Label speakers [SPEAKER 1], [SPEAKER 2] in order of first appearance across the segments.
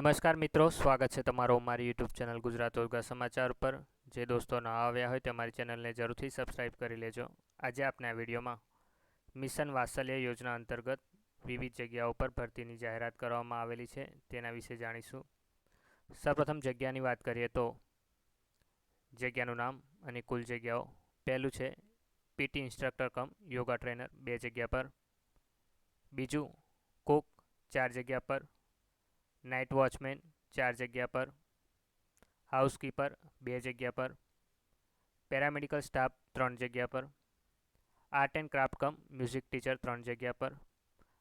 [SPEAKER 1] નમસ્કાર મિત્રો, સ્વાગત છે તમારો મારી યુટ્યુબ ચેનલ ગુજરાત ઉર્ગા સમાચાર પર. જે દોસ્તો ન આવ્યા હોય તે અમારી ચેનલને જરૂરથી સબસ્ક્રાઈબ કરી લેજો. આજે આપણે આ વિડીયોમાં મિશન વાત્સલ્ય યોજના અંતર્ગત વિવિધ જગ્યાઓ પર ભરતીની જાહેરાત કરવામાં આવેલી છે, તેના વિશે જાણીશું. સૌપ્રથમ જગ્યાની વાત કરીએ તો જગ્યાનું નામ અને કુલ જગ્યાઓ. પહેલું છે PT instructor cum, yoga trainer, બે જગ્યા પર. બીજું કુક, ચાર જગ્યા પર. નાઇટ વોચમેન, ચાર જગ્યા પર. હાઉસકીપર, બે જગ્યા પર. પેરામેડિકલ સ્ટાફ, ત્રણ જગ્યા પર. Art and craft cum, music teacher, ત્રણ જગ્યા પર.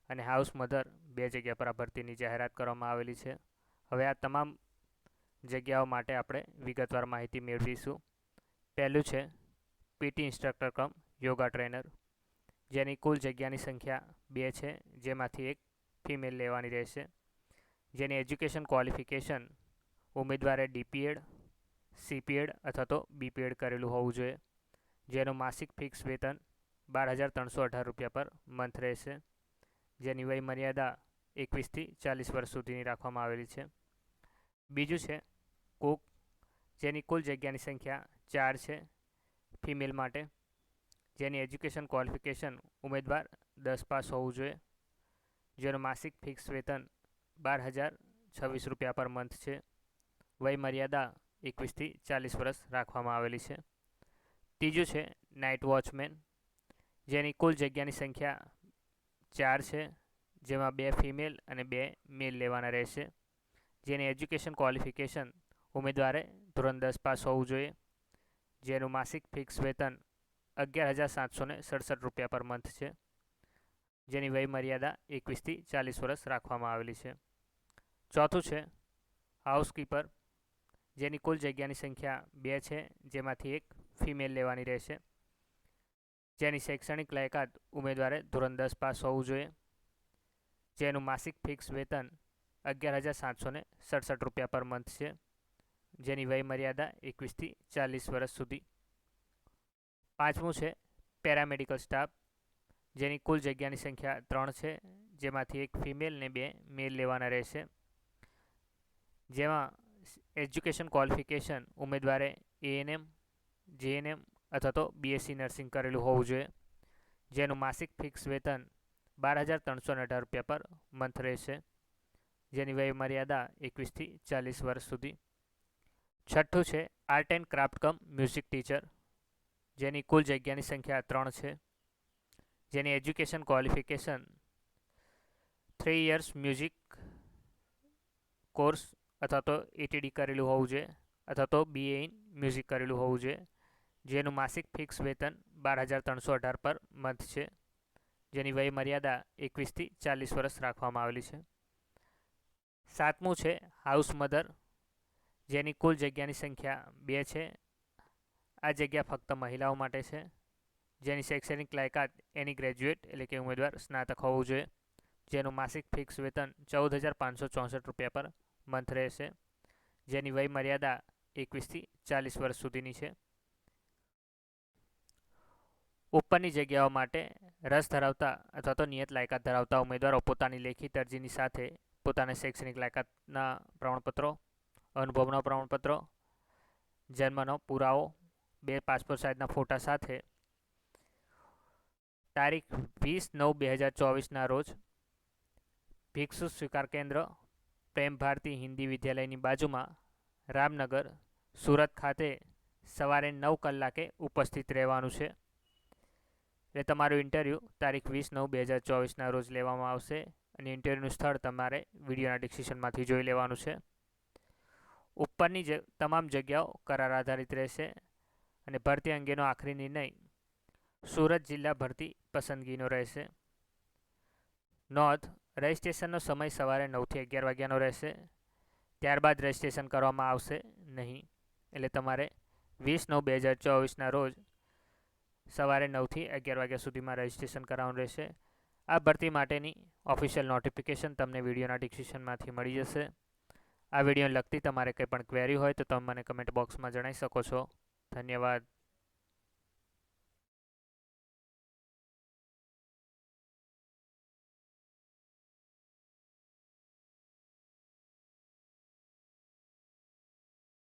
[SPEAKER 1] અને હાઉસ મધર, બે જગ્યા પર આ ભરતીની જાહેરાત કરવામાં આવેલી છે. હવે આ તમામ જગ્યાઓ માટે આપણે વિગતવાર માહિતી મેળવીશું. પહેલું છે, PT instructor cum, yoga trainer. જેની કુલ જગ્યાની સંખ્યા બે છે, જેમાંથી એક ફિમેલ લેવાની રહેશે. જેની એજ્યુકેશન ક્વોલિફિકેશન ઉમેદવારે ડીપીએડ, સીપીએડ અથવા તો બીપીએડ કરેલું હોવું જોઈએ. જેનું માસિક ફિક્સ વેતન બાર હજાર ત્રણસો અઢાર રૂપિયા પર મંથ રહેશે. જેની વય મર્યાદા એકવીસથી ચાલીસ વર્ષ સુધીની રાખવામાં આવેલી છે. બીજું છે, કુક, જેની કુલ જગ્યાની સંખ્યા ચાર છે, ફિમેલ માટે. જેની એજ્યુકેશન ક્વોલિફિકેશન ઉમેદવાર દસ પાસ હોવું જોઈએ. જેનું માસિક ફિક્સ વેતન બાર હજાર છવ્વીસ રૂપિયા પર મંથ છે. વયમર્યાદા એકવીસથી ચાલીસ વર્ષ રાખવામાં આવેલી છે. ત્રીજું છે નાઇટ વોચમેન જેની કુલ જગ્યાની સંખ્યા ચાર છે, જેમાં બે ફિમેલ અને બે મેલ લેવાના રહેશે. જેની એજ્યુકેશન ક્વોલિફિકેશન ઉમેદવારે ધોરણ દસ પાસ હોવું જોઈએ. જેનું માસિક ફિક્સ વેતન અગિયાર હજાર સાતસો સડસઠ રૂપિયા પર મંથ છે. જેની વયમર્યાદા એકવીસથી ચાલીસ વર્ષ રાખવામાં આવેલી છે. ચોથું છે હાઉસકીપર જેની કુલ જગ્યાની સંખ્યા બે છે, જેમાંથી એક ફિમેલ લેવાની રહેશે. જેની શૈક્ષણિક લાયકાત ઉમેદવારે ધોરણ દસ પાસ હોવું જોઈએ. જેનું માસિક ફિક્સ વેતન અગિયાર હજાર સાતસો ને સડસઠ રૂપિયા પર મંથ છે. જેની વયમર્યાદા એકવીસથી ચાલીસ વર્ષ સુધી. પાંચમું છે પેરામેડિકલ સ્ટાફ જેની કુલ જગ્યાની સંખ્યા ત્રણ છે, જેમાંથી એક ફિમેલ ને બે મેલ લેવાના રહેશે. જેમાં એજ્યુકેશન ક્વોલિફિકેશન ઉમેદવારે એએનએમ જેએનએમ અથવા તો બીએસસી નર્સિંગ કરેલું હોવું જોઈએ. જેનું માસિક ફિક્સ વેતન બાર હજાર ત્રણસો અઢાર રૂપિયા પર મંથ રહેશે. જેની વયમર્યાદા એકવીસથી ચાલીસ વર્ષ સુધી. છઠ્ઠું છે art and craft cum music teacher જેની કુલ જગ્યાની સંખ્યા ત્રણ છે. જેની education qualification three years music course અથવા તો એટીડી કરેલું હોવું જોઈએ, અથવા તો બીએ ઇન મ્યુઝિક કરેલું હોવું જોઈએ, જેનું માસિક ફિક્સ વેતન બાર હજાર ત્રણસો અઢાર પર મંથ છે, જેની વય મર્યાદા એકવીસથી ચાલીસ વર્ષ રાખવામાં આવેલી છે. સાતમું છે હાઉસ મધર જેની કુલ જગ્યાની સંખ્યા બે છે. આ જગ્યા ફક્ત મહિલાઓ માટે છે, જેની શૈક્ષણિક લાયકાત એની ગ્રેજ્યુએટ એટલે કે ઉમેદવાર સ્નાતક હોવું જોઈએ, જેનું માસિક ફિક્સ વેતન ચૌદ હજાર પાંચસો ચોસઠ રૂપિયા પર મંથ રહેશે. જેની વયમર્યાદા એકવીસથી ચાલીસ વર્ષ સુધીની છે. ઉપરની જગ્યાઓ માટે રસ ધરાવતા અથવા તો નિયત લાયકાત ધરાવતા ઉમેદવારો પોતાની લેખિત અરજીની સાથે પોતાના શૈક્ષણિક લાયકાતના પ્રમાણપત્રો, અનુભવના પ્રમાણપત્રો, જન્મનો પુરાવો, બે પાસપોર્ટ સાઇઝના ફોટા સાથે તારીખ વીસ નવ બે હજાર ચોવીસના રોજ ભિક્ષુ સ્વીકાર કેન્દ્ર પ્રેમ ભારતી હિન્દી વિદ્યાલયની બાજુમાં રામનગર, સુરત ખાતે સવારે નવ કલાકે ઉપસ્થિત રહેવાનું છે. એટલે તમારું ઇન્ટરવ્યૂ તારીખ વીસ નવ બે હજાર ચોવીસના રોજ લેવામાં આવશે અને ઇન્ટરવ્યૂનું સ્થળ તમારે વિડીયોના ડિસ્ક્રિપ્શનમાંથી જોઈ લેવાનું છે. ઉપરની જ, તમામ જગ્યાઓ કરાર આધારિત રહેશે અને ભરતી અંગેનો આખરી નિર્ણય સુરત જિલ્લા ભરતી પસંદગીનો રહેશે. નોંધ રજિસ્ટ્રેશનનો સમય સવારે નવથી અગિયાર વાગ્યાનો રહેશે. ત્યારબાદ રજિસ્ટ્રેશન કરવામાં આવશે નહીં. એટલે તમારે વીસ નવ બે હજાર ચોવીસના રોજ સવારે નવથી અગિયાર વાગ્યા સુધીમાં રજિસ્ટ્રેશન કરાવવાનું રહેશે. આ ભરતી માટેની ઓફિશિયલ નોટિફિકેશન તમને વિડીયોના ડિસ્ક્રિપ્શનમાંથી મળી જશે. આ વીડિયો લગતી તમારે કંઈ પણ ક્વેરી હોય તો તમે મને કમેન્ટ બોક્સમાં જણાવી શકો છો. ધન્યવાદ.